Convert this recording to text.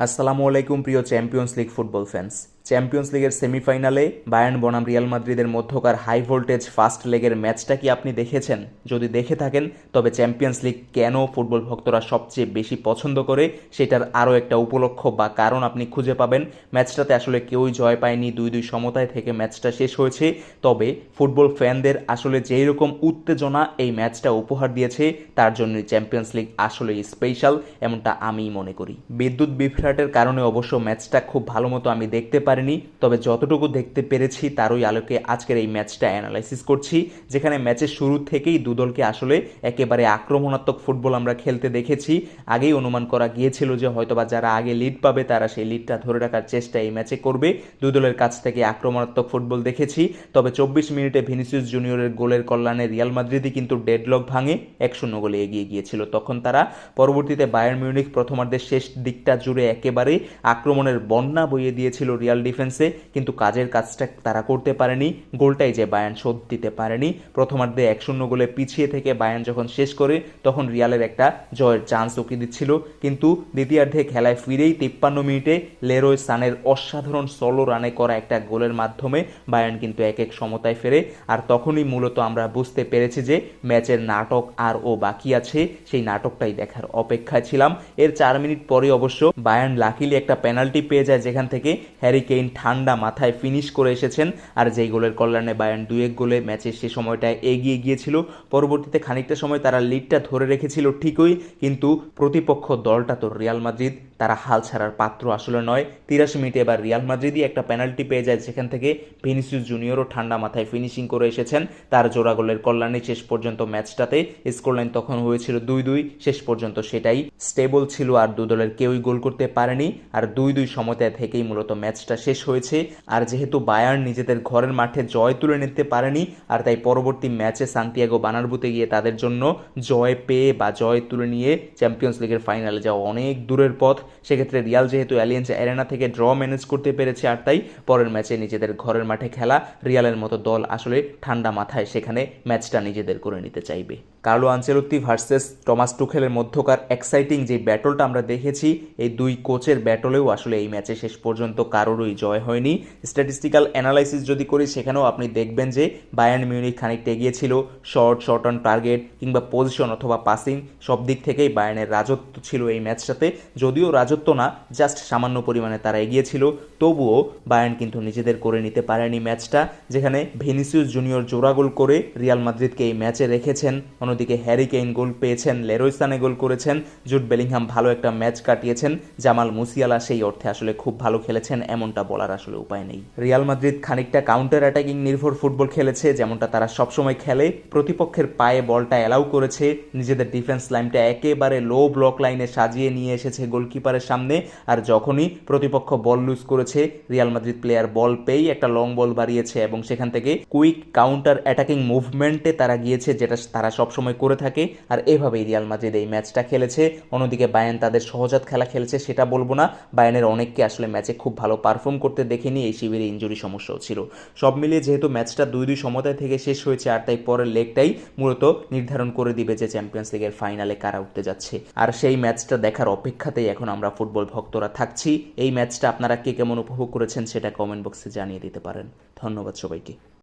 আসসালামু আলাইকুম প্রিয় champions league football fans champions লিগের সেমিফাইনালে বায়ার্ন বনাম রিয়াল মাদ্রিদের মধ্যকার হাই ভোল্টেজ ফার্স্ট লেগের ম্যাচটা কি আপনি দেখেছেন? যদি দেখে থাকেন, তবে চ্যাম্পিয়ন্স লিগ কেন ফুটবল ভক্তরা সবচেয়ে বেশি পছন্দ করে, সেটার আরও একটা উপলক্ষ বা কারণ আপনি খুঁজে পাবেন। ম্যাচটাতে আসলে কেউই জয় পায়নি দুই দুই সমতায় থেকে ম্যাচটা শেষ হয়েছে। তবে ফুটবল ফ্যানদের আসলে যেই রকম উত্তেজনা এই ম্যাচটা উপহার দিয়েছে, তার জন্য চ্যাম্পিয়ন্স লিগ আসলেই স্পেশাল এমনটা আমিই মনে করি। বিদ্যুৎ বিভ্রাটের কারণে অবশ্য ম্যাচটা খুব ভালো মতো আমি দেখতে পারিনি, তবে যতটুকু দেখতে পেরেছি তারই আলোকে আজকের এই ম্যাচটা অ্যানালাইসিস করছি, যেখানে ম্যাচের শুরু থেকেই দুদলকে আসলে একেবারে আক্রমণাত্মক ফুটবল আমরা খেলতে দেখেছি। আগেই অনুমান করা গিয়েছিল যে হয়তোবা যারা আগে লিড পাবে তারা সেই লিডটা ধরে রাখার চেষ্টা এই ম্যাচে করবে। দুই দলের কাছ থেকে আক্রমণাত্মক ফুটবল দেখেছি, তবে চব্বিশ মিনিটে ভিনিসিয়াস জুনিয়রের গোলের কল্যাণে রিয়াল মাদ্রিদই কিন্তু ডেডলক ভাঙে, এক শূন্য গোলে এগিয়ে গিয়েছিল। তখন তারা পরবর্তীতে বায়ার মিউনিক প্রথমার্ধের শেষ দিকটা জুড়ে একেবারে আক্রমণের বন্যা বইয়ে দিয়েছিল রিয়াল ডিফেন্সে কিন্তু কাজের কাজটা তারা করতে পারেনি। গোলটাই যে বায়ান শোধ দিতে পারেনি। প্রথমার্ধে এক শূন্য গোলে পিছিয়ে থেকে বায়ান যখন শেষ করে, তখন রিয়ালের একটা জয়ের চান্স উকি দিচ্ছিল। কিন্তু দ্বিতীয়ার্ধে খেলায় ফিরেই তিপ্পান্ন মিনিটে লেরোয় সানের অসাধারণ সলো রানে করা একটা গোলের মাধ্যমে বায়ান কিন্তু এক এক সমতায় ফেরে। আর তখনই মূলত আমরা বুঝতে পেরেছি যে ম্যাচের নাটক আর ও বাকি আছে, সেই নাটকটাই দেখার অপেক্ষায় ছিলাম। এর চার মিনিট পরে অবশ্য বায়ান লাকিলি একটা পেনাল্টি পেয়ে যায় যেখান থেকে হ্যারি কেইন ঠান্ডা মাথায় ফিনিশ করে এসেছেন। আর যেই গোলের কল্যাণে বায়ান দুই এক গোলে ম্যাচের সে সময়টায় এগিয়ে গিয়েছিল, পরবর্তীতে খানিকটা সময় তারা লিডটা ধরে রেখেছিল ঠিকই, কিন্তু প্রতিপক্ষ দলটা তো রিয়াল মাদ্রিদ। তারা হাল ছাড়ার পাত্র আসলে নয়। তিরাশি মিনিটে এবার রিয়াল মাদ্রিদই একটা পেনাল্টি পেয়ে যায়, যেখান থেকে ভিনিসিয়াস জুনিয়রও ঠান্ডা মাথায় ফিনিশিং করে এসেছেন। তার জোড়া গোলের কল্যাণে শেষ পর্যন্ত ম্যাচটাতে স্কোরলাইন তখন হয়েছিল দুই দুই, শেষ পর্যন্ত সেটাই স্টেবল ছিল আর দু দলের কেউই গোল করতে পারেনি। আর দুই দুই সময়তায় থেকেই মূলত ম্যাচটা শেষ হয়েছে। আর যেহেতু বায়ার্ন নিজেদের ঘরের মাঠে জয় তুলে নিতে পারেনি, আর তাই পরবর্তী ম্যাচে সান্তিয়াগো বানারবুতে গিয়ে তাদের জন্য জয় পেয়ে বা জয় তুলে নিয়ে চ্যাম্পিয়ন্স লিগের ফাইনালে যাওয়া অনেক দূরের পথ। সেক্ষেত্রে রিয়াল যেহেতু অ্যালিয়েন্স অ্যারেনা থেকে ড্র ম্যানেজ করতে পেরেছে আর তাই পরের ম্যাচে নিজেদের ঘরের মাঠে খেলা রিয়ালের মতো দল আসলে ঠান্ডা মাথায় সেখানে ম্যাচটা নিজেদের করে নিতে চাইবে। কার্লো আঞ্চেলত্তি ভার্সেস টমাস টুখেলের মধ্যকার এক্সাইটিং যে ব্যাটলটা আমরা দেখেছি, এই দুই কোচের ব্যাটলেও আসলে এই ম্যাচে শেষ পর্যন্ত কারোরই জয় হয়নি। স্ট্যাটিস্টিক্যাল অ্যানালাইসিস যদি করি, সেখানেও আপনি দেখবেন যে বায়ান মিউনিক খানিকটা এগিয়েছিল শর্ট শর্ট অন টার্গেট কিংবা পজিশন অথবা পাসিং সব দিক থেকেই বায়ানের রাজত্ব ছিল এই ম্যাচটাতে। যদিও রাজত্ব না জাস্ট সামান্য পরিমাণে তারা এগিয়েছিল। তবুও বায়ান কিন্তু নিজেদের করে নিতে পারেনি ম্যাচটা, যেখানে ভেনিসিউস জুনিয়র জোড়া গোল করে রিয়াল মাদ্রিদকে এই ম্যাচে রেখেছেন। অন্যদিকে হ্যারি কেইন গোল পেয়েছেন লেরোইস্তানে গোল করেছেন, জুট বেলিংহাম ভালো একটা ম্যাচ কাটিয়েছেন, জামাল মুসিয়ালা সেই অর্থে আসলে খুব ভালো খেলেছেন, এমনটা বলার আসলে উপায় নেই। রিয়াল মাদ্রিদ খানিকটা কাউন্টার অ্যাটাকিং নির্ভর ফুটবল খেলেছে, যেমনটা তারা সবসময় খেলে। প্রতিপক্ষের পায়ে বলটা অ্যালাউ করেছে, নিজেদের ডিফেন্স লাইনটা একেবারে লো ব্লক লাইনে সাজিয়ে নিয়ে এসেছে গোলকিপারের সামনে। আর যখনই প্রতিপক্ষ বল লুজ করেছে রিয়াল মাদ্রিদ প্লেয়ার বল পেয়েই একটা লং বল বাড়িয়েছে এবং সেখান থেকে কুইক কাউন্টার অ্যাটাকিং মুভমেন্টে তারা গিয়েছে, যেটা তারা সবসময় করে থাকে। আর এভাবেই রিয়াল মাদ্রিদ এই ম্যাচটা খেলেছে। অন্যদিকে বায়ান তাদের সহজাত খেলা খেলেছে, সেটা বলব না। বায়ানের অনেককে আসলে ম্যাচে খুব ভালো পারফর্ম করতে দেখেনি, এই শিবিরে ইঞ্জুরি সমস্যাও ছিল। সব মিলিয়ে যেহেতু ম্যাচটা দুই দুই সমতায় থেকে শেষ হয়েছে, আর তাই পরের লেগটাই মূলত নির্ধারণ করে দিবে যে চ্যাম্পিয়ন্স লিগের ফাইনালে কারা উঠতে যাচ্ছে। আর সেই ম্যাচটা দেখার অপেক্ষাতেই এখন আমরা ফুটবল ভক্তরা থাকছি। এই ম্যাচটা আপনারা কে কেমন উপভোগ করেছেন সেটা কমেন্ট বক্সে জানিয়ে দিতে পারেন। ধন্যবাদ সবাইকে।